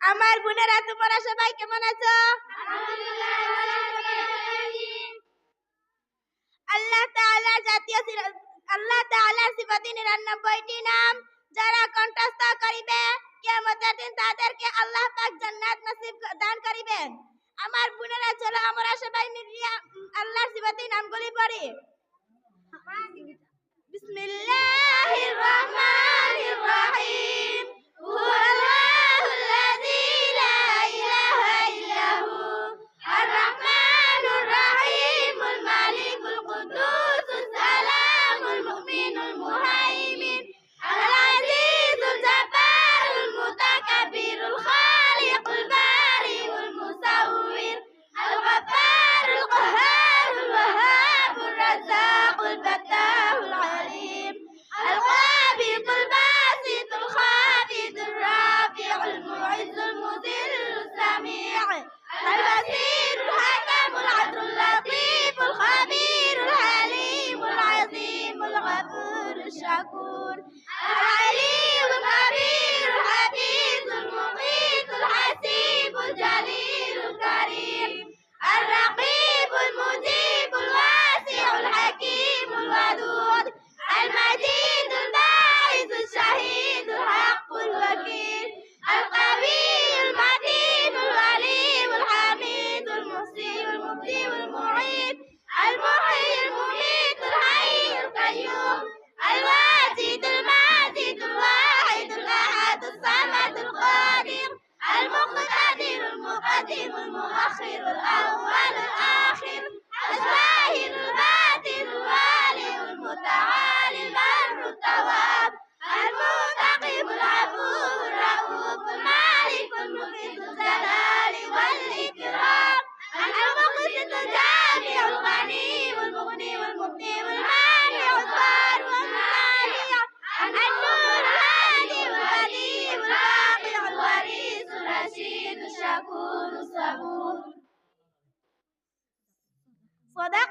আমার বোনেরা তোমরা সবাই কেমন আছো আল্লাহ তাআলার জাতীয় আল্লাহ তাআলার সিফাতি 99টি নাম যারা কণ্ঠস্থ করিবে কে দিন তাদেরকে আল্লাহ পাক জান্নাত নসিব দান করিবেন আমার বোনেরা চলো আমরা সবাই মিলিয়ে আল্লাহ আল্লাহর সিফাতি নামগুলি পড়ি। বিসমিল্লাহির রহমানির البصير الحكم العدل اللطيف الخبير الحليم العظيم الغفور الشكور. التواب المنتقم العفو الرؤوف المالك ذو الجلال والإكرام. المقسط الجامع الغني والمغني والمبدي والمانع الضار والمانع. النور الهادي والبديع الواقع الوريث الرشيد الشكور الصبور. صدق